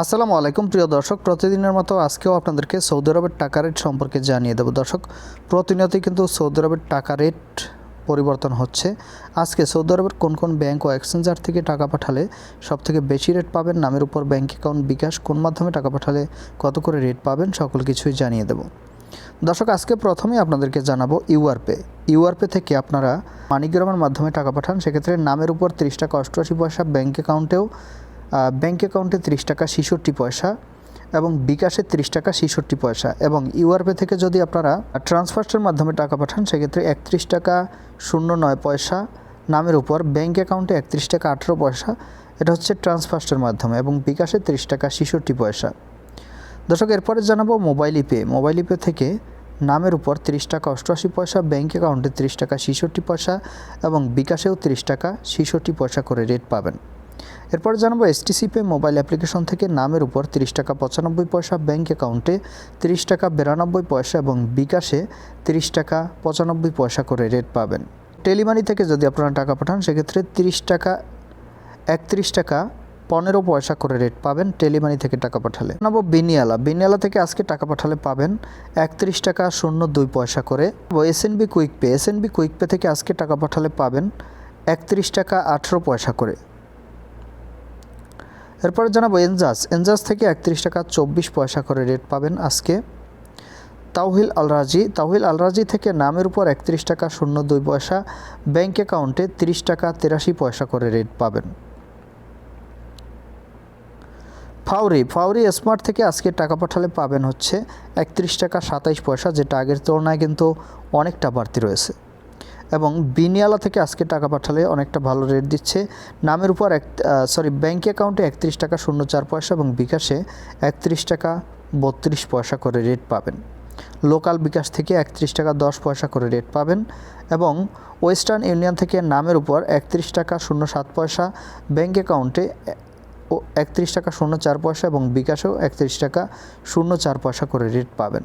আসসালামু আলাইকুম, প্রিয় দর্শক। প্রতিদিনের মতো আজকেও আপনাদেরকে সৌদি আরবের টাকা রেট সম্পর্কে জানিয়ে দেব। দর্শক, প্রতিনিয়তই কিন্তু সৌদি আরবের টাকা রেট পরিবর্তন হচ্ছে। আজকে সৌদি আরবের কোন কোন ব্যাংক ও এক্সচেঞ্জার থেকে টাকা পাঠালে সবথেকে বেশি রেট পাবেন? নামের উপর ব্যাংক অ্যাকাউন্ট বিকাশ কোন মাধ্যমে টাকা পাঠালে কত করে রেট পাবেন? সকল কিছুই জানিয়ে দেব। দর্শক, আজকে প্রথমেই আপনাদেরকে জানাব ইউআরপে ইউআরপে থেকে আপনারা মানিগ্রামের মাধ্যমে টাকা পাঠান। সেক্ষেত্রে নামের উপর তিরিশ টাকা অষ্টআশি পয়সা ব্যাঙ্ক অ্যাকাউন্টেও ব্যাংক অ্যাকাউন্টে তিরিশ টাকা ছেষট্টি পয়সা এবং বিকাশে তিরিশ টাকা ছেষট্টি পয়সা এবং ইউআরপে থেকে যদি আপনারা ট্রান্সফার্সের মাধ্যমে টাকা পাঠান, সেক্ষেত্রে একত্রিশ টাকা শূন্য নয় পয়সা নামের উপর ব্যাংক অ্যাকাউন্টে একত্রিশ টাকা আঠেরো পয়সা, এটা হচ্ছে ট্রান্সফার্সের মাধ্যমে এবং বিকাশে তিরিশ টাকা ছেষট্টি পয়সা। দর্শক, এরপরে জানাব মোবাইল ইপে মোবাইল ইপে থেকে নামের উপর তিরিশ টাকা অষ্টআশি পয়সা ব্যাঙ্ক অ্যাকাউন্টে তিরিশ টাকা ছেষট্টি পয়সা এবং বিকাশেও তিরিশ টাকা ছেষট্টি পয়সা করে রেট পাবেন। এরপর জানাব এসটিসি পে মোবাইল অ্যাপ্লিকেশন থেকে নামের উপর তিরিশ টাকা পঁচানব্বই পয়সা ব্যাঙ্ক অ্যাকাউন্টে তিরিশ টাকা বিরানব্বই পয়সা এবং বিকাশে তিরিশ টাকা পঁচানব্বই পয়সা করে রেট পাবেন। টেলিমানি থেকে যদি আপনারা টাকা পাঠান, সেক্ষেত্রে তিরিশ টাকা, একত্রিশ টাকা পনেরো পয়সা করে রেট পাবেন টেলিমানি থেকে টাকা পাঠালে। নব বিনিয়ালা। বিনিয়ালা থেকে আজকে টাকা পাঠালে পাবেন একত্রিশ টাকা শূন্য দুই পয়সা করে। S SNB quick pay. SNB quick pay থেকে আজকে টাকা পাঠালে পাবেন একত্রিশ টাকা আঠেরো পয়সা করে। এরপরে জানাব এনজাস। এনজাস থেকে একত্রিশ টাকা চব্বিশ পয়সা করে রেট পাবেন আজকে। তাওহিল আলরাজি। তাওহিল আলরাজি থেকে নামের উপর একত্রিশ টাকা শূন্য দুই পয়সা। ব্যাংক অ্যাকাউন্টে তিরিশ টাকা তেরাশি পয়সা করে রেট পাবেন। ফাউরি ফাউরি স্মার্ট থেকে আজকে টাকা পাঠালে পাবেন হচ্ছে একত্রিশ টাকা সাতাইশ পয়সা, যেটা আগের তুলনায় কিন্তু অনেকটা বাড়তি রয়েছে। এবং বিনিয়ালা থেকে আজকে টাকা পাঠালে অনেকটা ভালো রেট দিচ্ছে। নামের উপর এক সরি ব্যাঙ্ক অ্যাকাউন্টে একত্রিশ টাকা শূন্য চার পয়সা এবং বিকাশে একত্রিশ টাকা বত্রিশ পয়সা করে রেট পাবেন। লোকাল বিকাশ থেকে একত্রিশ টাকা দশ পয়সা করে রেট পাবেন এবং ওয়েস্টার্ন ইউনিয়ন থেকে নামের উপর একত্রিশ টাকা শূন্য সাত পয়সা ব্যাঙ্ক অ্যাকাউন্টে একত্রিশ টাকা শূন্য চার পয়সা এবং বিকাশেও একত্রিশ টাকা শূন্য চার পয়সা করে রেট পাবেন।